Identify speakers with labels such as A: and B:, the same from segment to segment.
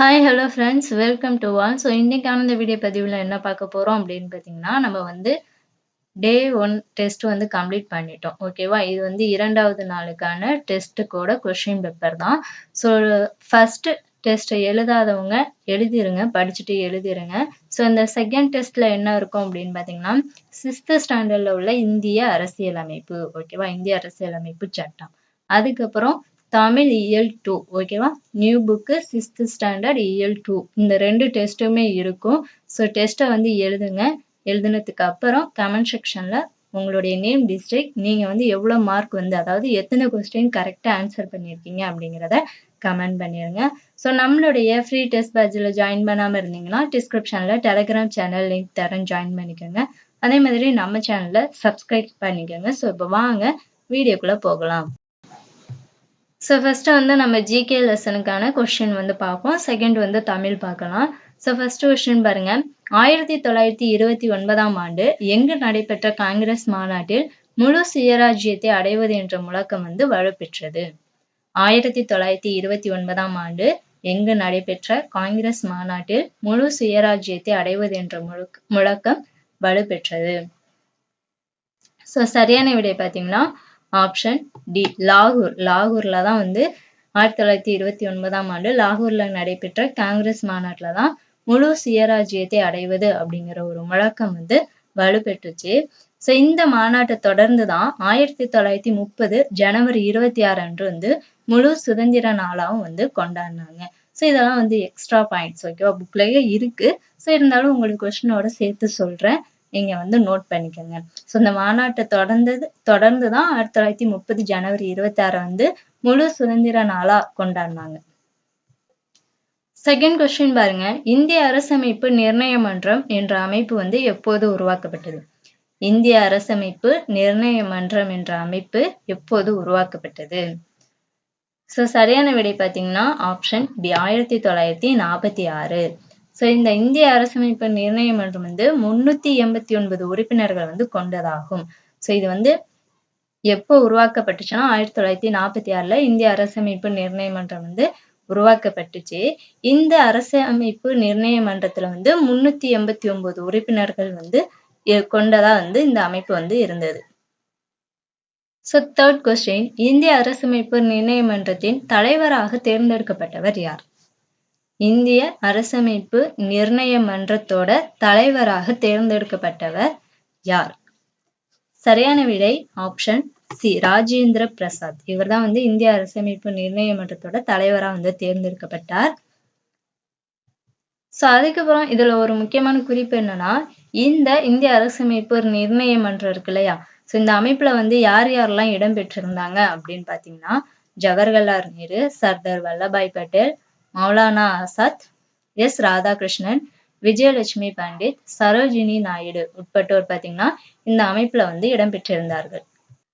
A: Hi hello friends welcome to all so இன்றைக்கான இந்த video பதிவில் என்ன பார்க்க போகிறோம் அப்படின்னு பார்த்தீங்கன்னா நம்ம வந்து டே ஒன் டெஸ்ட் வந்து கம்ப்ளீட் பண்ணிட்டோம். ஓகேவா இது வந்து இரண்டாவது நாளுக்கான டெஸ்ட்டுக்கோட கொஷின் பேப்பர் தான். ஸோ ஃபஸ்ட்டு டெஸ்ட்டை எழுதாதவங்க எழுதிருங்க படிச்சுட்டு எழுதிருங்க. ஸோ இந்த செகண்ட் டெஸ்ட்டில் என்ன இருக்கும் அப்படின்னு பார்த்தீங்கன்னா சிக்ஸ்த்து ஸ்டாண்டர்டில் உள்ள இந்திய அரசியலமைப்பு. ஓகேவா இந்திய அரசியலமைப்பு சட்டம். அதுக்கப்புறம் தமிழ் இயல் டூ ஓகேவா நியூ புக்கு சிக்ஸ்த் ஸ்டாண்டர்ட் இயல் டூ இந்த ரெண்டு டெஸ்ட்டுமே இருக்கும். ஸோ டெஸ்ட்டை வந்து எழுதுங்க. எழுதுனதுக்கு அப்புறம் கமெண்ட் செக்ஷனில் உங்களுடைய நேம் டிஸ்ட்ரிக்ட் நீங்கள் வந்து எவ்வளோ மார்க் வந்து அதாவது எத்தனை கொஸ்டின் கரெக்டாக ஆன்சர் பண்ணியிருக்கீங்க அப்படிங்கிறத கமெண்ட் பண்ணிடுங்க ஸோ நம்மளுடைய ஃப்ரீ டெஸ்ட் பேட்சில் ஜாயின் பண்ணாமல் இருந்தீங்கன்னா டிஸ்கிரிப்ஷனில் டெலகிராம் சேனல் லிங்க் தரேன் ஜாயின் பண்ணிக்கோங்க. அதே மாதிரி நம்ம சேனலில் சப்ஸ்கிரைப் பண்ணிக்கோங்க. ஸோ இப்போ வாங்க வீடியோக்குள்ளே போகலாம். ஸோ ஃபஸ்ட்டு வந்து நம்ம ஜிகே லெசனுக்கான கொஷின் வந்து பார்ப்போம். செகண்ட் வந்து தமிழ் பார்க்கலாம். ஸோ ஃபஸ்ட்டு கொஸ்டின் பாருங்க. ஆயிரத்தி தொள்ளாயிரத்தி இருபத்தி ஒன்பதாம் ஆண்டு எங்கு நடைபெற்ற காங்கிரஸ் மாநாட்டில் முழு சுயராஜ்யத்தை அடைவது என்ற முழக்கம் வந்து வலுப்பெற்றது? ஆயிரத்தி தொள்ளாயிரத்தி இருபத்தி ஒன்பதாம் ஆண்டு எங்கு நடைபெற்ற காங்கிரஸ் மாநாட்டில் முழு சுயராஜ்யத்தை அடைவது என்ற முழக்கம் வலுப்பெற்றது? ஸோ சரியான விடை பார்த்தீங்கன்னா ஆப்ஷன் டி லாகூர். லாகூர்ல தான் வந்து ஆயிரத்தி தொள்ளாயிரத்தி இருபத்தி ஒன்பதாம் ஆண்டு லாகூர்ல நடைபெற்ற காங்கிரஸ் மாநாட்டில் தான் முழு சுயராஜ்யத்தை அடைவது அப்படிங்கிற ஒரு முழக்கம் வந்து வலுப்பெற்றுச்சு. ஸோ இந்த மாநாட்டை தொடர்ந்து தான் ஆயிரத்தி தொள்ளாயிரத்தி முப்பது ஜனவரி இருபத்தி ஆறு அன்று வந்து முழு சுதந்திர நாளாகவும் வந்து கொண்டாடினாங்க. ஸோ இதெல்லாம் வந்து எக்ஸ்ட்ரா பாயிண்ட்ஸ் ஓகேவா புக்லயே இருக்கு. ஸோ இருந்தாலும் உங்களுக்கு கொஸ்டினோட சேர்த்து சொல்றேன். நீங்க வந்து நோட் பண்ணிக்கோங்க. ஸோ இந்த மாநாட்டை தொடர்ந்தது தொடர்ந்து தான் ஆயிரத்தி தொள்ளாயிரத்தி முப்பது ஜனவரி இருபத்தி ஆறு வந்து முழு சுதந்திர நாளா கொண்டாடினாங்க. செகண்ட் கொஸ்டின் பாருங்க. இந்திய அரசமைப்பு நிர்ணய மன்றம் என்ற அமைப்பு வந்து எப்போது உருவாக்கப்பட்டது? இந்திய அரசமைப்பு நிர்ணய மன்றம் என்ற அமைப்பு எப்போது உருவாக்கப்பட்டது? ஸோ சரியான விடை பார்த்தீங்கன்னா ஆப்ஷன் பி ஆயிரத்தி தொள்ளாயிரத்தி நாற்பத்தி ஆறு. ஸோ இந்த இந்திய அரசமைப்பு நிர்ணய மன்றம் வந்து முன்னூத்தி எண்பத்தி ஒன்பது உறுப்பினர்கள் வந்து கொண்டதாகும். ஸோ இது வந்து எப்போ உருவாக்கப்பட்டுச்சுன்னா ஆயிரத்தி தொள்ளாயிரத்தி நாற்பத்தி ஆறுல இந்திய அரசமைப்பு நிர்ணய மன்றம் வந்து உருவாக்கப்பட்டுச்சு. இந்த அரசமைப்பு நிர்ணய மன்றத்துல வந்து முன்னூத்தி எண்பத்தி ஒன்பது உறுப்பினர்கள் வந்து கொண்டதா வந்து இந்த அமைப்பு வந்து இருந்தது. ஸோ தேர்ட் கொஸ்டின் இந்திய அரசமைப்பு நிர்ணய மன்றத்தின் தலைவராக தேர்ந்தெடுக்கப்பட்டவர் யார்? இந்திய அரசமைப்பு நிர்ணய மன்றத்தோட தலைவராக தேர்ந்தெடுக்கப்பட்டவர் யார்? சரியான விடை ஆப்ஷன் சி. ராஜேந்திர பிரசாத். இவர் தான் வந்து இந்திய அரசமைப்பு நிர்ணய மன்றத்தோட தலைவரா வந்து தேர்ந்தெடுக்கப்பட்டார். சோ அதுக்கப்புறம் இதுல ஒரு முக்கியமான குறிப்பு என்னன்னா இந்த இந்திய அரசமைப்பு நிர்ணய மன்றம் இருக்கு இல்லையா? சோ இந்த அமைப்புல வந்து யார் யாரெல்லாம் இடம் பெற்றிருந்தாங்க அப்படின்னு பாத்தீங்கன்னா ஜவஹர்லால் நேரு சர்தார் வல்லபாய் பட்டேல் மௌலானா ஆசாத் எஸ் ராதாகிருஷ்ணன் விஜயலட்சுமி பண்டிட் சரோஜினி நாயுடு உட்பட்டோர் பாத்தீங்கன்னா இந்த அமைப்புல வந்து இடம்பெற்றிருந்தார்கள்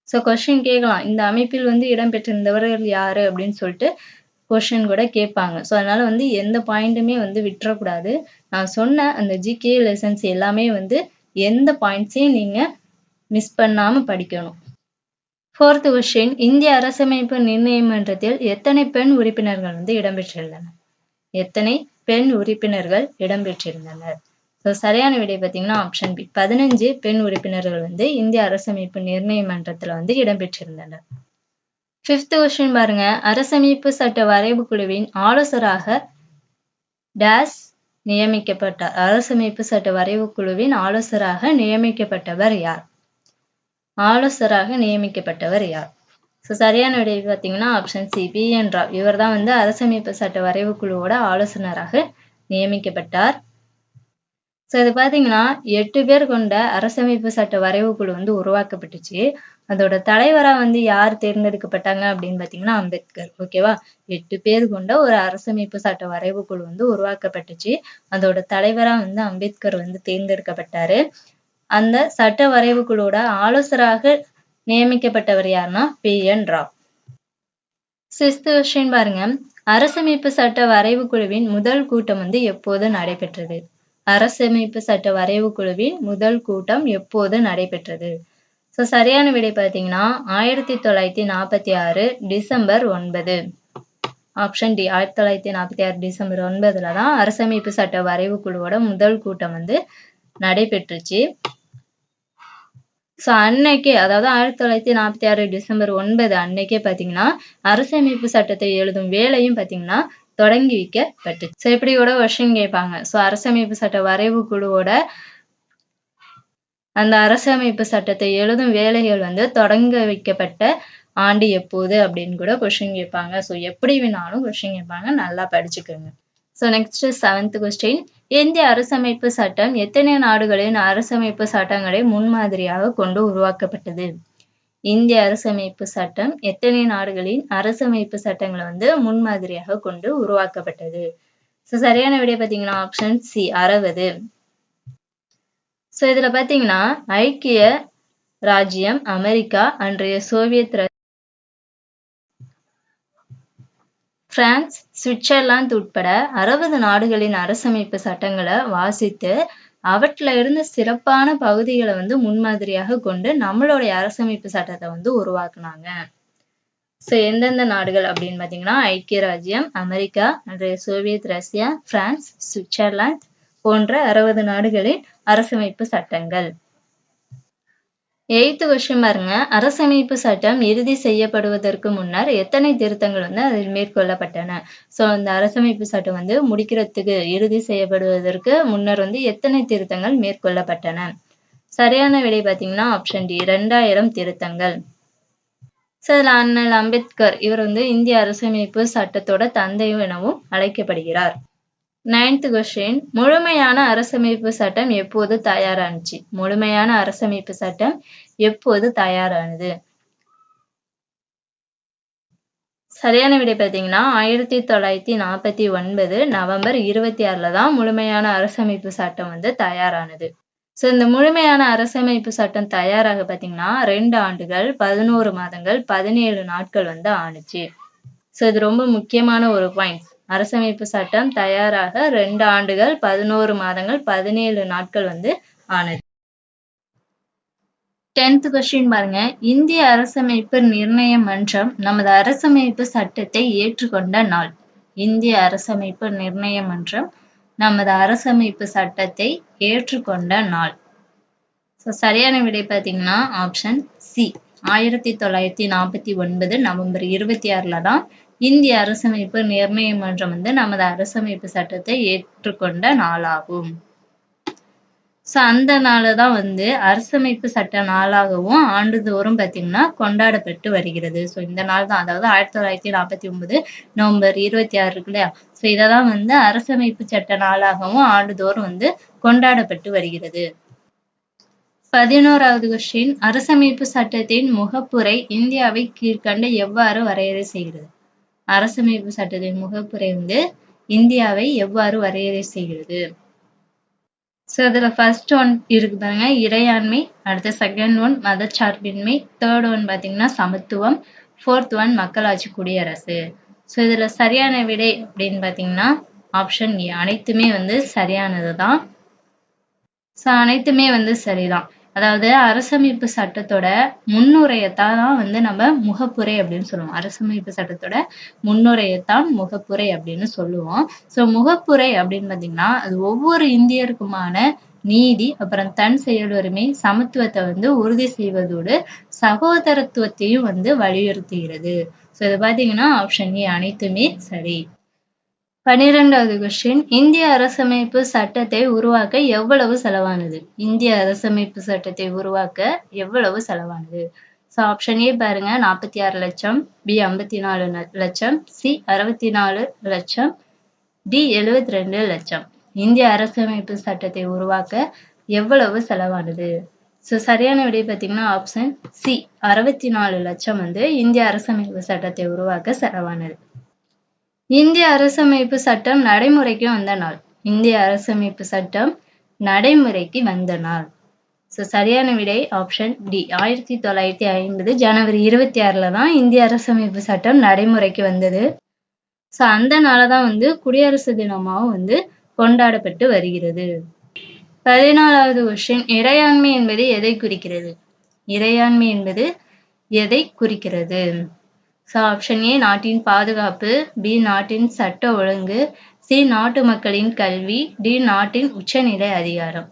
A: ஸோ கொஸ்டின் கேட்கலாம். இந்த அமைப்பில் வந்து இடம்பெற்றிருந்தவர்கள் யாரு அப்படின்னு சொல்லிட்டு கொஸ்டின் கூட கேட்பாங்க. ஸோ அதனால வந்து எந்த பாயிண்ட்டுமே வந்து விட்டுறக்கூடாது. நான் சொன்ன அந்த ஜிகே லெசன்ஸ் எல்லாமே வந்து எந்த பாயிண்ட்ஸையும் நீங்க மிஸ் பண்ணாம படிக்கணும். ஃபோர்த் கொஸ்டின் இந்திய அரசமைப்பு நிர்ணயமன்றத்தில் எத்தனை பெண் உறுப்பினர்கள் வந்து இடம்பெற்றிருந்தனர்? எத்தனை பெண் உறுப்பினர்கள் இடம்பெற்றிருந்தனர்? ஸோ சரியான விடை பார்த்தீங்கன்னா ஆப்ஷன் பி பதினஞ்சு பெண் உறுப்பினர்கள் வந்து இந்திய அரசமைப்பு நிர்ணயமன்றத்தில் வந்து இடம்பெற்றிருந்தனர். ஃபிஃப்த் கொஸ்டின் பாருங்க. அரசமைப்பு சட்ட வரைவு குழுவின் ஆலோசராக டேஸ் நியமிக்கப்பட்டார் அரசமைப்பு சட்ட வரைவு குழுவின் ஆலோசராக நியமிக்கப்பட்டவர் யார்? ஆலோசராக நியமிக்கப்பட்டவர் யார்? ஸோ சரியான விடை பார்த்தீங்கன்னா option C B N Rao இவர் தான் வந்து அரசமைப்பு சட்ட வரைவு குழுவோட ஆலோசனராக நியமிக்கப்பட்டார். ஸோ இது பார்த்தீங்கன்னா எட்டு பேர் கொண்ட அரசமைப்பு சட்ட வரைவு குழு வந்து உருவாக்கப்பட்டுச்சு. அதோட தலைவரா வந்து யார் தேர்ந்தெடுக்கப்பட்டாங்க அப்படின்னு பார்த்தீங்கன்னா அம்பேத்கர். ஓகேவா எட்டு பேர் கொண்ட ஒரு அரசமைப்பு சட்ட வரைவு குழு வந்து உருவாக்கப்பட்டுச்சு. அதோட தலைவரா வந்து அம்பேத்கர் வந்து தேர்ந்தெடுக்கப்பட்டாரு. அந்த சட்ட வரைவு குழுவோட ஆலோசராக நியமிக்கப்பட்டவர் யாருன்னா B. N. Rao. Sixth question பாருங்க. அரசமைப்பு சட்ட வரைவு குழுவின் முதல் கூட்டம் வந்து எப்போது நடைபெற்றது? அரசமைப்பு சட்ட வரைவு குழுவின் முதல் கூட்டம் எப்போது நடைபெற்றது? ஸோ சரியான விடை பார்த்தீங்கன்னா ஆயிரத்தி தொள்ளாயிரத்தி நாற்பத்தி ஆறு டிசம்பர் ஒன்பது. ஆப்ஷன் டி ஆயிரத்தி தொள்ளாயிரத்தி நாற்பத்தி ஆறு டிசம்பர் ஒன்பதுல தான் அரசமைப்பு சட்ட வரைவு குழுவோட முதல் கூட்டம் வந்து நடைபெற்றுச்சு. ஸோ அன்னைக்கே அதாவது ஆயிரத்தி தொள்ளாயிரத்தி நாற்பத்தி ஆறு டிசம்பர் ஒன்பது அன்னைக்கே பார்த்தீங்கன்னா அரசமைப்பு சட்டத்தை எழுதும் வேலையும் பார்த்தீங்கன்னா தொடங்கி வைக்கப்பட்டுச்சு. ஸோ இப்படி கூட கொஸ்டின் கேட்பாங்க. ஸோ அரசமைப்பு சட்ட வரைவு குழுவோட அந்த அரசமைப்பு சட்டத்தை எழுதும் வேலைகள் வந்து தொடங்க வைக்கப்பட்ட ஆண்டு எப்போது அப்படின்னு கூட கொஸ்டின் கேட்பாங்க. ஸோ எப்படி வேணாலும் கொஸ்டின் கேட்பாங்க. நல்லா படிச்சுக்கோங்க. ஸோ நெக்ஸ்ட் செவன்த் கொஸ்டின் இந்திய அரசமைப்பு சட்டம் எத்தனை நாடுகளின் அரசமைப்பு சட்டங்களை முன்மாதிரியாக கொண்டு உருவாக்கப்பட்டது? இந்திய அரசமைப்பு சட்டம் எத்தனை நாடுகளின் அரசமைப்பு சட்டங்களை வந்து முன்மாதிரியாக கொண்டு உருவாக்கப்பட்டது? ஸோ சரியான விடை பார்த்தீங்கன்னா ஆப்ஷன் சி அறுபது. ஸோ இதுல பாத்தீங்கன்னா ஐக்கிய ராஜ்யம் அமெரிக்கா அன்றைய சோவியத் பிரான்ஸ் சுவிட்சர்லாந்து உட்பட அறுபது நாடுகளின் அரசமைப்பு சட்டங்களை வாசித்து அவற்றில இருந்து சிறப்பான பகுதிகளை வந்து முன்மாதிரியாக கொண்டு நம்மளுடைய அரசமைப்பு சட்டத்தை வந்து உருவாக்குனாங்க. ஸோ எந்தெந்த நாடுகள் அப்படின்னு பார்த்தீங்கன்னா ஐக்கிய ராஜ்யம் அமெரிக்கா அன்றைய சோவியத் ரஷ்யா பிரான்ஸ் சுவிட்சர்லாந்து போன்ற அறுபது நாடுகளின் அரசமைப்பு சட்டங்கள். எய்த்து கொஸ்டின் பாருங்க. அரசமைப்பு சட்டம் இறுதி செய்யப்படுவதற்கு முன்னர் எத்தனை திருத்தங்கள் வந்து அதில் மேற்கொள்ளப்பட்டன? சோ அந்த அரசமைப்பு சட்டம் வந்து முடிக்கிறதுக்கு இறுதி செய்யப்படுவதற்கு முன்னர் வந்து எத்தனை திருத்தங்கள் மேற்கொள்ளப்பட்டன? சரியான விடை பார்த்தீங்கன்னா ஆப்ஷன் டி இரண்டாயிரம் திருத்தங்கள். சார் அண்ணல் அம்பேத்கர் இவர் வந்து இந்திய அரசமைப்பு சட்டத்தோட தந்தையும் எனவும் அழைக்கப்படுகிறார். நைன்த் கொஸ்டின் முழுமையான அரசமைப்பு சட்டம் எப்போது தயாரானுச்சு? முழுமையான அரசமைப்பு சட்டம் எப்போது தயாரானது? சரியான விடை பார்த்தீங்கன்னா ஆயிரத்தி தொள்ளாயிரத்தி நாற்பத்தி ஒன்பது நவம்பர் இருபத்தி ஆறுல தான் முழுமையான அரசமைப்பு சட்டம் வந்து தயாரானது. ஸோ இந்த முழுமையான அரசமைப்பு சட்டம் தயாராக பார்த்தீங்கன்னா ரெண்டு ஆண்டுகள் பதினோரு மாதங்கள் பதினேழு நாட்கள் வந்து ஆணுச்சு. ஸோ இது ரொம்ப முக்கியமான ஒரு பாயிண்ட் அரசமைப்பு சட்டம் தயாராக ரெண்டு ஆண்டுகள் பதினோரு மாதங்கள் பதினேழு நாட்கள் வந்து ஆனது. டென்த் கொஸ்டின் பாருங்க. இந்திய அரசமைப்பு நிர்ணய மன்றம் நமது அரசமைப்பு சட்டத்தை ஏற்றுக்கொண்ட நாள். இந்திய அரசமைப்பு நிர்ணய மன்றம் நமது அரசமைப்பு சட்டத்தை ஏற்றுக்கொண்ட நாள். ஸோ சரியான விடை பார்த்தீங்கன்னா ஆப்ஷன் சி ஆயிரத்தி தொள்ளாயிரத்தி நாற்பத்தி ஒன்பது நவம்பர் இருபத்தி ஆறுல தான் இந்திய அரசமைப்பு நிர்ணய மன்றம் வந்து நமது அரசமைப்பு சட்டத்தை ஏற்றுக்கொண்ட நாளாகும். ஸோ அந்த நாளை தான் வந்து அரசமைப்பு சட்ட நாளாகவும் ஆண்டுதோறும் பார்த்தீங்கன்னா கொண்டாடப்பட்டு வருகிறது. ஸோ இந்த நாள் தான் அதாவது ஆயிரத்தி தொள்ளாயிரத்தி நாற்பத்தி ஒன்பது நவம்பர் இருபத்தி ஆறு இருக்கு இல்லையா? ஸோ இதை தான் வந்து அரசமைப்பு சட்ட நாளாகவும் ஆண்டுதோறும் வந்து கொண்டாடப்பட்டு வருகிறது. பதினோராவது கொஸ்டின் அரசமைப்பு சட்டத்தின் முகப்புரை இந்தியாவை கீழ்கண்ட எவ்வாறு வரையறை செய்கிறது? அரசமைப்பு சட்டத்தின் முகப்புரை வந்து இந்தியாவை எவ்வாறு வரையறை செய்கிறது? ஸோ அதில் ஃபர்ஸ்ட் ஒன் இருக்கு பாருங்க. இறையாண்மை அடுத்த செகண்ட் ஒன் மதச்சார்பின்மை தேர்ட் ஒன் பார்த்தீங்கன்னா சமத்துவம் ஃபோர்த் ஒன் மக்களாட்சி குடியரசு. ஸோ இதில் சரியான விடை அப்படின்னு பார்த்தீங்கன்னா ஆப்ஷன் ஏ அனைத்துமே வந்து சரியானது தான் ஸோ அனைத்துமே வந்து சரிதான். அதாவது அரசமைப்பு சட்டத்தோட முன்னுரையத்தான் வந்து நம்ம முகப்புரை அப்படின்னு சொல்லுவோம். அரசமைப்பு சட்டத்தோட முன்னுரையத்தான் முகப்புரை அப்படின்னு சொல்லுவோம். சோ முகப்புரை அப்படின்னு பார்த்தீங்கன்னா அது ஒவ்வொரு இந்தியருக்குமான நீதி அப்புறம் தன் செயலுரிமை சமத்துவத்தை வந்து உறுதி செய்வதோடு சகோதரத்துவத்தையும் வந்து வலியுறுத்துகிறது. ஸோ இது பார்த்தீங்கன்னா ஆப்ஷன் ஏ அனைத்துமே சரி. பனிரெண்டாவது கொஸ்டின் இந்திய அரசமைப்பு சட்டத்தை உருவாக்க எவ்வளவு செலவானது? இந்திய அரசமைப்பு சட்டத்தை உருவாக்க எவ்வளவு செலவானது? ஸோ ஆப்ஷன் ஏ பாருங்க. நாற்பத்தி ஆறு லட்சம் பி ஐம்பத்தி நாலு லட்சம் சி அறுபத்தி நாலு லட்சம் டி எழுபத்தி ரெண்டு லட்சம். இந்திய அரசமைப்பு சட்டத்தை உருவாக்க எவ்வளவு செலவானது? ஸோ சரியான விடை பார்த்தீங்கன்னா ஆப்ஷன் சி அறுபத்தி நாலு லட்சம் வந்து இந்திய அரசமைப்பு சட்டத்தை உருவாக்க செலவானது. இந்திய அரசமைப்பு சட்டம் நடைமுறைக்கு வந்த நாள். இந்திய அரசமைப்பு சட்டம் நடைமுறைக்கு வந்த நாள். ஸோ சரியான விடை ஆப்ஷன் டி ஆயிரத்தி தொள்ளாயிரத்தி ஐம்பது ஜனவரி இருபத்தி ஆறுல தான் இந்திய அரசமைப்பு சட்டம் நடைமுறைக்கு வந்தது. ஸோ அந்த நாளை தான் வந்து குடியரசு தினமாகவும் வந்து கொண்டாடப்பட்டு வருகிறது. பதினாலாவது கொஸ்டின் இறையாண்மை என்பது எதை குறிக்கிறது? இறையாண்மை என்பது எதை குறிக்கிறது? ஸோ ஆப்ஷன் ஏ நாட்டின் பாதுகாப்பு பி நாட்டின் சட்ட ஒழுங்கு சி நாட்டு மக்களின் கல்வி டி நாட்டின் உச்சநிலை அதிகாரம்.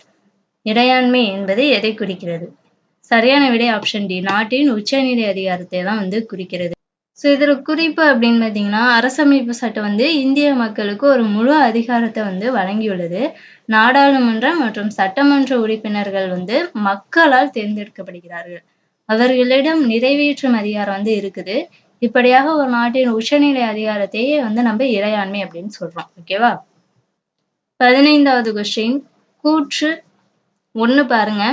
A: இறையாண்மை என்பது எதை குறிக்கிறது? சரியான விடை ஆப்ஷன் டி நாட்டின் உச்சநிலை அதிகாரத்தை தான் வந்து குறிக்கிறது. ஸோ இதில் குறிப்பு அப்படின்னு பார்த்தீங்கன்னா அரசமைப்பு சட்டம் வந்து இந்திய மக்களுக்கு ஒரு முழு அதிகாரத்தை வந்து வழங்கியுள்ளது. நாடாளுமன்றம் மற்றும் சட்டமன்ற உறுப்பினர்கள் வந்து மக்களால் தேர்ந்தெடுக்கப்படுகிறார்கள். அவர்களிடம் நிறைவேற்றும் அதிகாரம் வந்து இருக்குது. இப்படியாக ஒரு நாட்டின் உச்சநிலை அதிகாரத்தையே வந்து நம்ம இறையாண்மை அப்படின்னு சொல்றோம். ஓகேவா பதினைந்தாவது கொஸ்டின் கூற்று ஒண்ணு பாருங்க.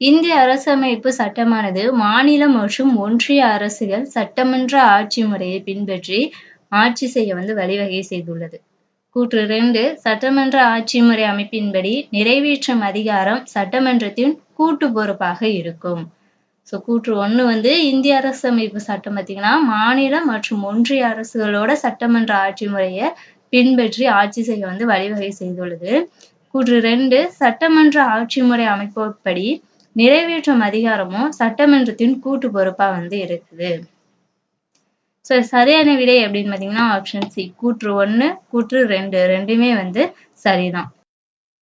A: இந்திய அரசமைப்பு சட்டமானது மாநில மற்றும் ஒன்றிய அரசுகள் சட்டமன்ற ஆட்சி முறையை பின்பற்றி ஆட்சி செய்ய வந்து வழிவகை செய்துள்ளது. கூற்று ரெண்டு. சட்டமன்ற ஆட்சி முறை அமைப்பின்படி நிறைவேற்றும் அதிகாரம் சட்டமன்றத்தின் கூட்டு பொறுப்பாக இருக்கும். ஸோ கூற்று ஒண்ணு வந்து இந்திய அரசமைப்பு சட்டம் பார்த்தீங்கன்னா மாநில மற்றும் ஒன்றிய அரசுகளோட சட்டமன்ற ஆட்சி முறையை பின்பற்றி ஆட்சி செய்ய வந்து வழிவகை செய்துள்ளது. கூற்று ரெண்டு சட்டமன்ற ஆட்சி முறை அமைப்புப்படி நிறைவேற்றும் அதிகாரமும் சட்டமன்றத்தின் கூட்டு பொறுப்பா வந்து இருக்குது. ஸோ சரியான விடை அப்படின்னு பார்த்தீங்கன்னா ஆப்ஷன் சி கூற்று ஒன்று கூற்று ரெண்டு ரெண்டுமே வந்து சரிதான்.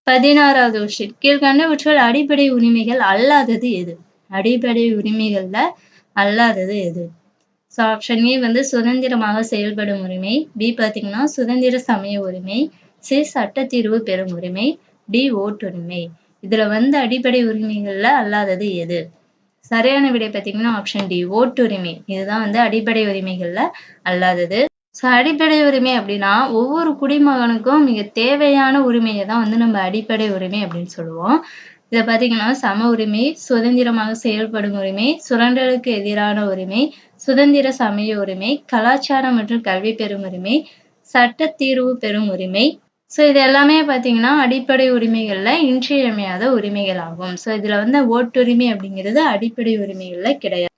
A: பதினாறாவது கொஸ்டின் கீழ்கண்டவற்றுள் அடிப்படை உரிமைகள் அல்லாதது எது? அடிப்படை உரிமைகள்ல அல்லாதது எது? ஸோ ஆப்ஷன் ஏ வந்து சுதந்திரமாக செயல்படும் உரிமை. பி பார்த்தீங்கன்னா சுதந்திர சமய உரிமை. சி சட்ட தீர்வு பெறும் உரிமை. டி ஓட்டுரிமை. இதுல வந்து அடிப்படை உரிமைகள்ல அல்லாதது எது? சரியான விடை பார்த்தீங்கன்னா ஆப்ஷன் டி ஓட்டுரிமை. இதுதான் வந்து அடிப்படை உரிமைகள்ல அல்லாதது. ஸோ அடிப்படை உரிமை அப்படின்னா ஒவ்வொரு குடிமகனுக்கும் மிக தேவையான உரிமையை தான் வந்து நம்ம அடிப்படை உரிமை அப்படின்னு சொல்லுவோம். இதை பார்த்தீங்கன்னா சம உரிமை சுதந்திரமாக செயல்படும் உரிமை சுரண்டலுக்கு எதிரான உரிமை சுதந்திர சமய உரிமை கலாச்சாரம் மற்றும் கல்வி பெறும் உரிமை சட்ட தீர்வு பெறும் உரிமை. ஸோ இது எல்லாமே பார்த்தீங்கன்னா அடிப்படை உரிமைகள்ல இன்றியமையாத உரிமைகள் ஆகும் ஸோ இதுல வந்து ஓட்டுரிமை அப்படிங்கிறது அடிப்படை உரிமைகள்ல கிடையாது.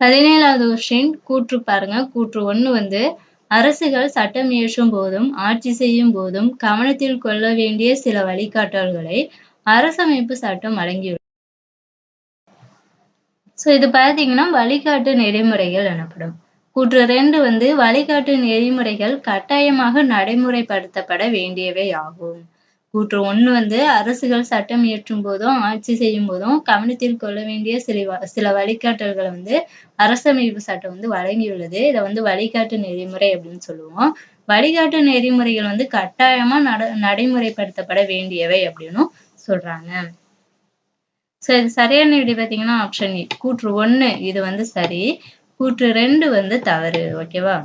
A: பதினேழாவது கொஸ்டின் கூற்று பாருங்க. கூற்று ஒண்ணு வந்து அரசுகள் சட்டம் இயற்றும் போதும் ஆட்சி செய்யும் போதும் கவனத்தில் கொள்ள வேண்டிய சில வழிகாட்டல்களை அரசமைப்பு சட்டம் அடங்கியுள்ளது. ஸோ இது பார்த்தீங்கன்னா வழிகாட்டு நெறிமுறைகள் எனப்படும். கூற்று ரெண்டு வந்து வழிகாட்டு நெறிமுறைகள் கட்டாயமாக நடைமுறைப்படுத்தப்பட வேண்டியவை ஆகும். கூற்று ஒண்ணு வந்து அரசுகள் சட்டம் இயற்றும் போதும் ஆட்சி செய்யும் போதும் கவனத்தில் கொள்ள வேண்டிய சில சில வழிகாட்டல்களை வந்து அரசமைப்பு சட்டம் வந்து வழங்கியுள்ளது. இதை வந்து வழிகாட்டு நெறிமுறை அப்படின்னு சொல்லுவோம். வழிகாட்டு நெறிமுறைகள் வந்து கட்டாயமா நட நடைமுறைப்படுத்தப்பட வேண்டியவை அப்படின்னும் சொல்றாங்க. ஸோ இது சரியான விடை பார்த்தீங்கன்னா ஆப்ஷன் ஏ கூற்று ஒண்ணு இது வந்து சரி. கூற்று ரெண்டு வந்து தவறு ஓகேவா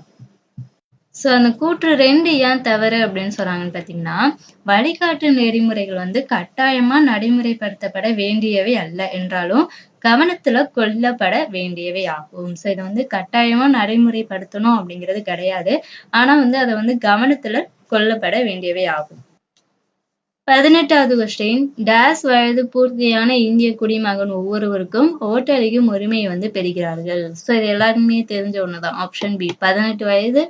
A: ஸோ அந்த கூற்று ரெண்டு ஏன் தவறு அப்படின்னு சொல்றாங்கன்னு பார்த்தீங்கன்னா வழிகாட்டு நெறிமுறைகள் வந்து கட்டாயமா நடைமுறைப்படுத்தப்பட வேண்டியவை அல்ல. என்றாலும் கவனத்துல கொல்லப்பட வேண்டியவை ஆகும். ஸோ இதை வந்து கட்டாயமா நடைமுறைப்படுத்தணும் அப்படிங்கிறது கிடையாது. ஆனா வந்து அதை வந்து கவனத்துல கொல்லப்பட வேண்டியவை ஆகும். பதினெட்டாவது கொஸ்டின் டேஸ் வயது பூர்த்தியான இந்திய குடிமகன் ஒவ்வொருவருக்கும் ஓட்டளிக்கும் உரிமையை வந்து பெறுகிறார்கள். ஸோ இது எல்லாருக்குமே தெரிஞ்ச ஒண்ணுதான். ஆப்ஷன் பி பதினெட்டு வயது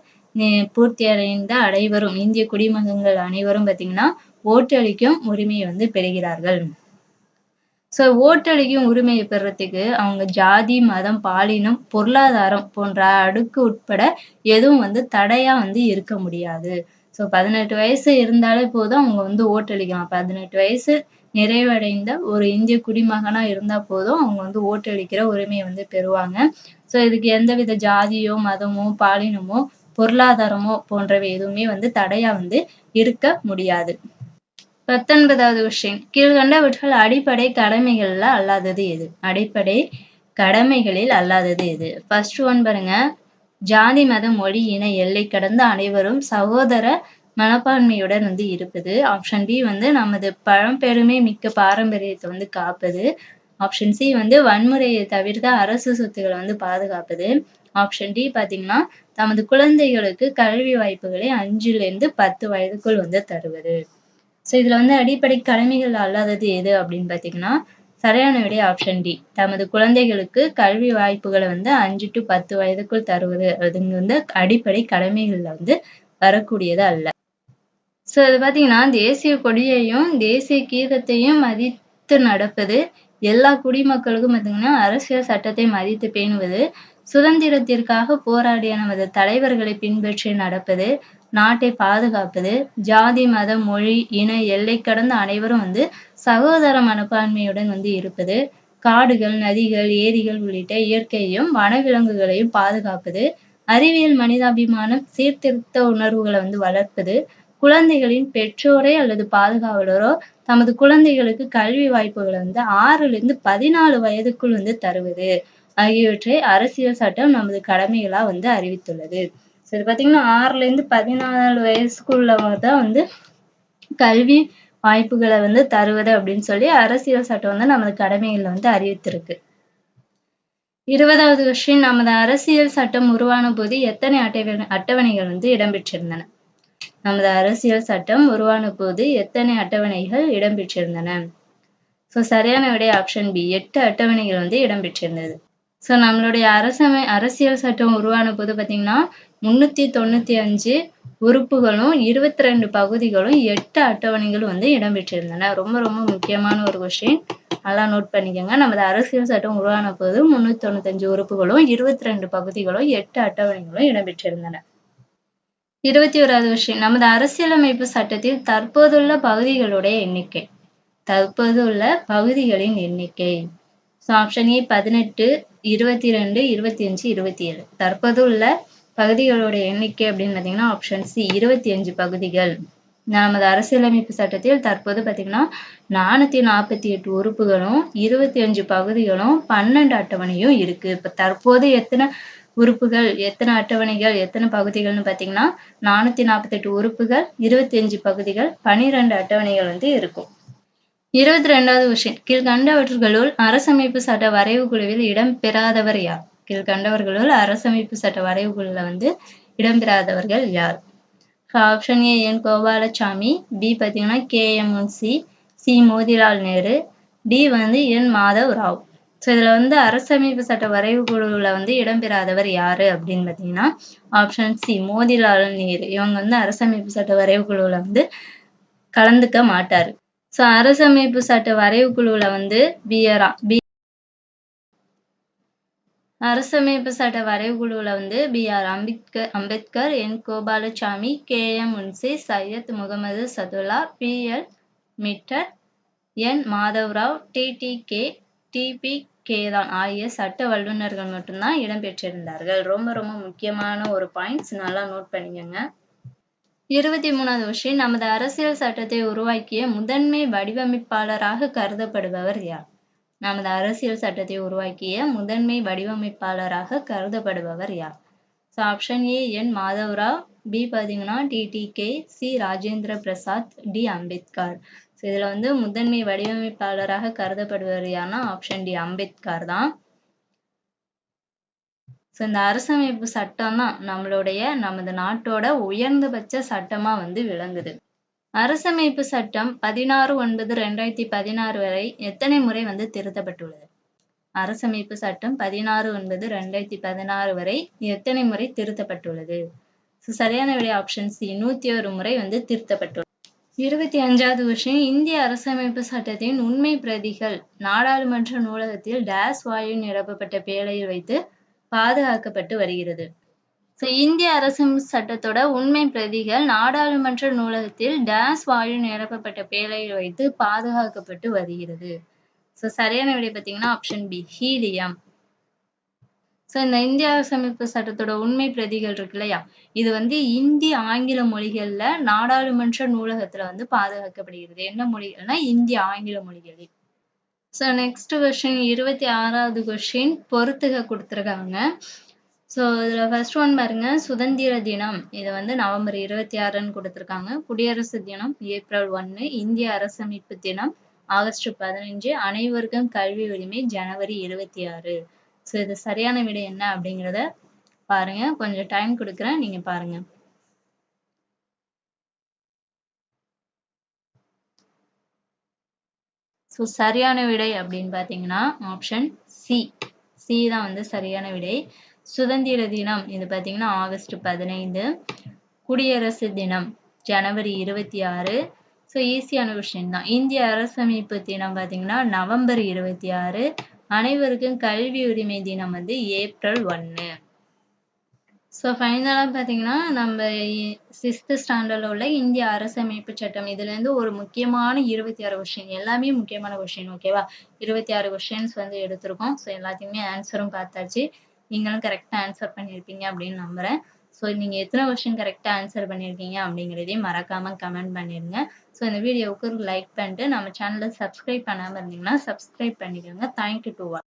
A: பூர்த்தி அடைந்த அனைவரும் இந்திய குடிமகன்கள் அனைவரும் பார்த்தீங்கன்னா ஓட்டளிக்கும் உரிமையை வந்து பெறுகிறார்கள். ஸோ ஓட்டளிக்கும் உரிமையை பெறத்துக்கு அவங்க ஜாதி மதம் பாலினம் பொருளாதாரம் போன்ற அடுக்கு உட்பட எதுவும் வந்து தடையா வந்து இருக்க முடியாது. ஸோ பதினெட்டு வயசு இருந்தாலே போதும் அவங்க வந்து ஓட்டளிக்கலாம் பதினெட்டு வயசு நிறைவடைந்த ஒரு இந்திய குடிமகனா இருந்தா போதும் அவங்க வந்து ஓட்டளிக்கிற உரிமையை வந்து பெறுவாங்க. ஸோ இதுக்கு எந்தவித ஜாதியோ மதமோ பாலினமோ பொருளாதாரமோ போன்றவை எதுவுமே வந்து தடையா வந்து இருக்க முடியாது. பத்தொன்பதாவது விஷயம். கீழ்கண்டவற்றில் அடிப்படை கடமைகள்ல அல்லாதது எது? அடிப்படை கடமைகளில் அல்லாதது எது? ஃபர்ஸ்ட் ஒன் பாருங்க. ஜாதி மத மொழி இன எல்லை கடந்த அனைவரும் சகோதர மனப்பான்மையுடன் வந்து இருப்பது. ஆப்ஷன் டி வந்து நமது பழம்பெருமை மிக்க பாரம்பரியத்தை வந்து காப்பது. ஆப்ஷன் சி வந்து வன்முறையை தவிர்த்த அரசு சொத்துக்களை வந்து பாதுகாப்பது. ஆப்ஷன் டி பாத்தீங்கன்னா தமது குழந்தைகளுக்கு கல்வி வாய்ப்புகளை அஞ்சுல இருந்து பத்து வயதுக்குள் வந்து தருவது. ஸோ இதுல வந்து அடிப்படை கடமைகள் அல்லாதது எது அப்படின்னு பாத்தீங்கன்னா சரியான விடை ஆப்ஷன் டி தமது குழந்தைகளுக்கு கல்வி வாய்ப்புகளை வந்து அஞ்சு டு பத்து வயதுக்குள் தருவது அதுங்க வந்து அடிப்படை கடமைகள்ல வந்து வரக்கூடியது அல்ல. சோ இது பாத்தீங்கன்னா தேசிய கொடியையும் தேசிய கீதத்தையும் மதித்து நடப்பது எல்லா குடிமக்களுக்கும் பார்த்தீங்கன்னா அரசியல் சட்டத்தை மதித்து பேணுவது சுதந்திரத்திற்காக போராடிய நமது தலைவர்களை பின்பற்றி நடப்பது நாட்டை பாதுகாப்பது ஜாதி மத மொழி இன எல்லை கடந்த அனைவரும் வந்து சகோதர மனப்பான்மையுடன் வந்து இருப்பது. காடுகள் நதிகள் ஏரிகள் உள்ளிட்ட இயற்கையையும் வனவிலங்குகளையும் பாதுகாப்பது. அறிவியல் மனிதாபிமானம் சீர்திருத்த உணர்வுகளை வந்து வளர்ப்பது. குழந்தைகளின் பெற்றோரே அல்லது பாதுகாவலரோ தமது குழந்தைகளுக்கு கல்வி வாய்ப்புகளை வந்து ஆறுல இருந்து பதினாலு வயதுக்குள் வந்து தருவது. ஆகியவற்றை அரசியல் சட்டம் நமது கடமைகளா வந்து அறிவித்துள்ளது. இது பார்த்தீங்கன்னா ஆறுல இருந்து பதினாலு வயசுக்குள்ளவங்க தான் வந்து கல்வி வாய்ப்புகளை வந்து தருவது அப்படின்னு சொல்லி அரசியல் சட்டம் வந்து நமது கடமைகளை வந்து அறிவித்திருக்கு. இருபதாவது கொஸ்டின் நமது அரசியல் சட்டம் உருவான போது எத்தனை அட்டவணை அட்டவணைகள் வந்து இடம்பெற்றிருந்தன? நமது அரசியல் சட்டம் உருவான போது எத்தனை அட்டவணைகள் இடம்பெற்றிருந்தன? ஸோ சரியான விடை ஆப்ஷன் பி எட்டு அட்டவணைகள் வந்து இடம்பெற்றிருந்தது. ஸோ நம்மளுடைய அரசமை அரசியல் சட்டம் உருவான போது பார்த்தீங்கன்னா முன்னூத்தி தொண்ணூத்தி அஞ்சு உறுப்புகளும் இருபத்தி ரெண்டு பகுதிகளும் எட்டு அட்டவணைகளும் வந்து இடம்பெற்றிருந்தன. ரொம்ப ரொம்ப முக்கியமான ஒரு கொஸ்டின் நல்லா நோட் பண்ணிக்கோங்க. நமது அரசியல் சட்டம் உருவான போது முன்னூத்தி தொண்ணூத்தஞ்சு உறுப்புகளும் இருபத்தி ரெண்டு பகுதிகளும் எட்டு அட்டவணைகளும் இடம்பெற்றிருந்தன. இருபத்தி ஓராவது விஷயம் நமது அரசியலமைப்பு சட்டத்தில் தற்போதுள்ள பகுதிகளுடைய எண்ணிக்கை. தற்போதுள்ள பகுதிகளின் எண்ணிக்கை. ஸோ ஆப்ஷன் ஏ பதினெட்டு இருபத்தி ரெண்டு இருபத்தி அஞ்சு இருபத்தி ஏழு தற்போது உள்ள பகுதிகளுடைய எண்ணிக்கை அப்படின்னு பார்த்தீங்கன்னா ஆப்ஷன் சி இருபத்தி அஞ்சு பகுதிகள் நமது அரசியலமைப்பு சட்டத்தில் தற்போது பார்த்தீங்கன்னா நானூத்தி நாற்பத்தி எட்டு உறுப்புகளும் இருபத்தி அஞ்சு பகுதிகளும் பன்னெண்டு அட்டவணையும் இருக்கு. இப்ப தற்போது எத்தனை உறுப்புகள் எத்தனை அட்டவணைகள் எத்தனை பகுதிகள்னு பார்த்தீங்கன்னா நானூத்தி நாற்பத்தி எட்டு உறுப்புகள் இருபத்தி அஞ்சு பகுதிகள் பனிரெண்டு அட்டவணைகள் வந்து இருக்கும். இருபத்தி ரெண்டாவது விஷயம். கீழ்கண்டவர்களுள் அரசமைப்பு சட்ட வரைவு குழுவில் இடம்பெறாதவர் யார்? கீழ்கண்டவர்களுள் அரசமைப்பு சட்ட வரைவு குழுல வந்து இடம்பெறாதவர்கள் யார்? Option A N. Gopalaswami B. பார்த்தீங்கன்னா K. M. Munshi C. Motilal Nehru D. வந்து என். மாதவ் ராவ் ஸோ இதுல வந்து அரசமைப்பு சட்ட வரைவு குழுவில் வந்து இடம்பெறாதவர் யாரு அப்படின்னு பார்த்தீங்கன்னா ஆப்ஷன் சி மோதிலால் நேரு. இவங்க வந்து அரசமைப்பு சட்ட வரைவு குழுவில் வந்து கலந்துக்க மாட்டாரு. ஸோ அரசமைப்பு சட்ட வரைவு குழுவில் வந்து பிஆரா பி அரசமைப்பு சட்ட வரைவு குழுவில் வந்து B R Ambedkar Ambedkar N Gopalaswami K M Munshi Syed Mohammed Saadulla B L Mitter N Madhavrao D D K DP Khaitan ஆகிய சட்ட வல்லுநர்கள் மட்டும்தான் இடம்பெற்றிருந்தார்கள் ரொம்ப ரொம்ப முக்கியமான ஒரு பாயிண்ட்ஸ் நல்லா நோட் பண்ணிக்கோங்க. இருபத்தி மூணாவது விஷயம் நமது அரசியல் சட்டத்தை உருவாக்கிய முதன்மை வடிவமைப்பாளராக கருதப்படுபவர் யார்? நமது அரசியல் சட்டத்தை உருவாக்கிய முதன்மை வடிவமைப்பாளராக கருதப்படுபவர் யார்? So option A N Madhavrao B பார்த்தீங்கன்னா TTK C Rajendra Prasad D Ambedkar. So இதில் வந்து முதன்மை வடிவமைப்பாளராக கருதப்படுவர் யாருன்னா ஆப்ஷன் டி அம்பேத்கர் தான். ஸோ இந்த அரசமைப்பு சட்டம் தான் நம்மளுடைய நமது நாட்டோட உயர்ந்தபட்ச சட்டமா வந்து விளங்குது. அரசமைப்பு சட்டம் பதினாறு ஒன்பது ரெண்டாயிரத்தி பதினாறு வரை எத்தனை முறை வந்து திருத்தப்பட்டுள்ளது? அரசமைப்பு சட்டம் பதினாறு ஒன்பது ரெண்டாயிரத்தி பதினாறு வரை எத்தனை முறை திருத்தப்பட்டுள்ளது? ஸோ சரியான விடை ஆப்ஷன் சி நூத்தி ஒரு முறை வந்து திருத்தப்பட்டுள்ளது. இருபத்தி அஞ்சாவது விஷயம் இந்திய அரசமைப்பு சட்டத்தின் உண்மை பிரதிகள் நாடாளுமன்ற நூலகத்தில் டேஸ் வாயு நிரப்பப்பட்ட பேழையில் வைத்து பாதுகாக்கப்பட்டு வருகிறது. ஸோ இந்திய அரசமைப்பு சட்டத்தோட உண்மை பிரதிகள் நாடாளுமன்ற நூலகத்தில் டேஸ் வாயு நிரப்பப்பட்ட பேழையில் வைத்து பாதுகாக்கப்பட்டு வருகிறது. ஸோ சரியான விடை பார்த்தீங்கன்னா ஆப்ஷன் பி ஹீலியம். ஸோ இந்த இந்திய அரசமைப்பு சட்டத்தோட உண்மை பிரதிகள் இருக்கு இல்லையா? இது வந்து இந்தி ஆங்கில மொழிகள்ல நாடாளுமன்ற நூலகத்துல வந்து பாதுகாக்கப்படுகிறது. என்ன மொழிகள்னா இந்திய ஆங்கில மொழிகளில். ஸோ நெக்ஸ்ட் கொஸ்டின் இருபத்தி ஆறாவது கொஸ்டின் பொறுத்துக கொடுத்துருக்காங்க. ஸோ இதில் ஃபர்ஸ்ட் ஒன் பாருங்க சுதந்திர தினம். இது வந்து நவம்பர் இருபத்தி ஆறுன்னு கொடுத்துருக்காங்க. குடியரசு தினம் ஏப்ரல் ஒன்று இந்திய அரசமைப்பு தினம் ஆகஸ்ட் பதினஞ்சு அனைவருக்கும் கல்வி உரிமை ஜனவரி இருபத்தி ஆறு. ஸோ இது சரியான விடை என்ன அப்படிங்கிறத பாருங்க. கொஞ்சம் டைம் கொடுக்குறேன் நீங்க பாருங்க. ஸோ சரியான விடை அப்படின்னு பார்த்தீங்கன்னா ஆப்ஷன் சி சி தான் வந்து சரியான விடை. சுதந்திர தினம் இது பார்த்தீங்கன்னா ஆகஸ்ட் பதினைந்து. குடியரசு தினம் ஜனவரி இருபத்தி ஆறு. ஸோ ஈஸியான விஷயம் தான். இந்திய அரசமைப்பு தினம் பார்த்தீங்கன்னா நவம்பர் இருபத்தி ஆறு. அனைவருக்கும் கல்வி உரிமை தினம் வந்து ஏப்ரல் ஒன்று ஸோ ஃபைனலாக பார்த்தீங்கன்னா நம்ம சிக்ஸ்த்து ஸ்டாண்டர்டில் உள்ள இந்திய அரசமைப்பு சட்டம். இதுலேருந்து ஒரு முக்கியமான இருபத்தி ஆறு கொஷின் எல்லாமே முக்கியமான கொஷின் ஓகேவா இருபத்தி ஆறு கொஷின்ஸ் வந்து எடுத்திருக்கோம். ஸோ எல்லாத்தையுமே ஆன்சரும் பார்த்தாச்சு. நீங்களும் கரெக்டாக ஆன்சர் பண்ணியிருப்பீங்க அப்படின்னு நம்புகிறேன் ஸோ நீங்கள் எத்தனை கொஷின் கரெக்டாக ஆன்சர் பண்ணியிருக்கீங்க அப்படிங்கிறதையும் மறக்காமல் கமெண்ட் பண்ணிடுங்க ஸோ இந்த வீடியோவுக்கு லைக் பண்ணிட்டு நம்ம சேனலை சப்ஸ்கிரைப் பண்ணாமல் இருந்தீங்கன்னா சப்ஸ்கிரைப் பண்ணிக்கோங்க. Thank you to watch